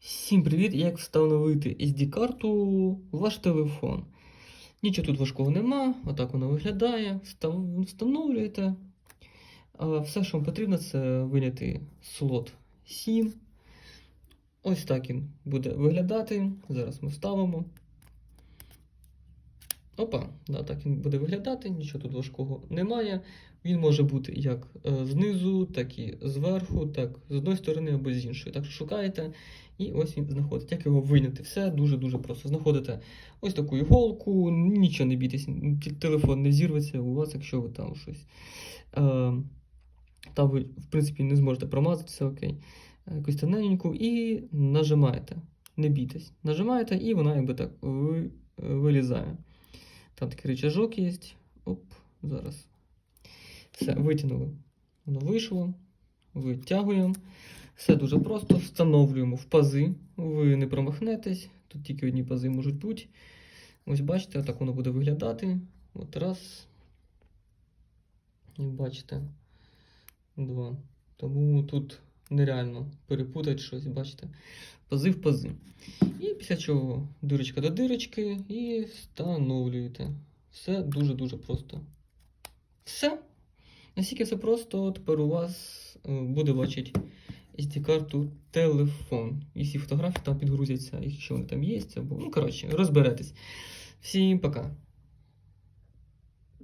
Всім привіт! Як встановити SD-карту в ваш телефон? Нічого тут важкого нема, отак воно виглядає. Встановлюєте. Все, що вам потрібно, це виняти слот 7. Ось так він буде виглядати. Зараз ми вставимо. Опа, да, так він буде виглядати, нічого тут важкого немає. Він може бути як е, знизу, так і зверху, так з одної сторони або з іншої. Так що шукаєте, і ось він знаходить. Як його виняти? Все дуже-дуже просто. Знаходите ось таку іголку, нічого не бійтесь, телефон не взірветься у вас, якщо ви там щось. Е, там ви, в принципі, не зможете промазати, все окей. Е, Якусь тоненьку і нажимаєте. Не бійтесь. Нажимаєте, і вона якби так ви, вилізає. Там такий рычажок є. Оп, зараз. Все, витягнули. Воно вийшло. Витягуємо. Все дуже просто. Встановлюємо в пази. Ви не промахнетесь. Тут тільки одні пази можуть бути. Ось бачите, так воно буде виглядати. От раз. І бачите. Два. Тому тут нереально перепутати щось, бачите. Пази в пази. І після чого дирочка до дирочки і встановлюєте. Все дуже-дуже просто. Все. Наскільки все просто, тепер у вас е, буде бачити SD-карту телефон. І всі фотографії там підгрузяться, якщо вони там є. Або, ну, коротше, розберетесь. Всім пока.